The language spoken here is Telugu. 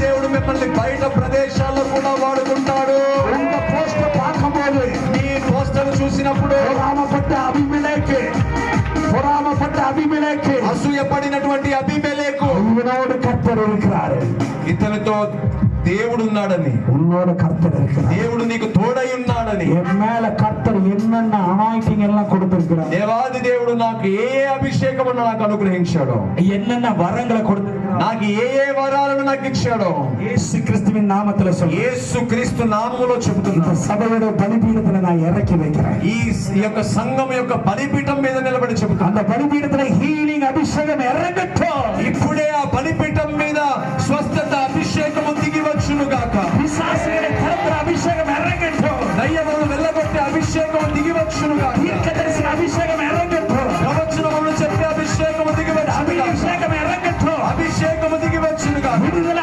దేవుడు మిమ్మల్ని బయట ప్రదేశాల్లో కూడా వాడుకుంటాడు உங்க போஸ்ட பார்க்கும்போது మీ పోస్టర్ చూసినప్పుడు பொறாமப்பட்ட அபிமிலேக்கு பொறாமப்பட்ட அபிமிலேக்கு అసూయపడినటువంటి అభిమేలేకు இவனோடு கர்த்தர் இருக்கிறாரு ఇతనితో దేవుడు ఉన్నాడని உன்னோட கர்த்தர் இருக்கிறார் దేవుడు నీకు கொடுக்கிறானே என் மேல கர்த்தர் என்னென்ன அனாயிட்டிங் எல்லாம் దేవాది దేవుడు నాకు ఏ ఏ అభిషేకమును నాకు అనుగ్రహించాడో. ఎన్నెన్న వరంగల కొడుతు నాకు ఏ ఏ వరాలను నాకు ఇచ్చాడో. యేసు క్రీస్తువి నామతల సొల్లు యేసు క్రీస్తు నామములో చెబుతున్నా సభలో బలిపీఠతను నా ఎర్రకి వైకిరాను ఈ యొక్క సంఘం యొక్క బలిపీఠం మీద నిలబడి చెబుతున్నా అంత బలిపీఠతన హీలింగ్ అభిషేకం ఎర్రగట్టు. ఇప్పుడే ఆ బలిపీఠం మీద స్వస్థత అభిషేకము దిగి వచ్చును గాక. విశ్వాసమైన అయ్యను వెళ్ళగొట్టి అభిషేకం దిగివచ్చును ఇంకా తెలిసిన అభిషేకం ఎర్రగట్టు ప్రవచనములు చెప్పే అభిషేకం దిగివచ్చు అభిషేకం ఎర్రగట్టు అభిషేకం దిగివచ్చును విడుదల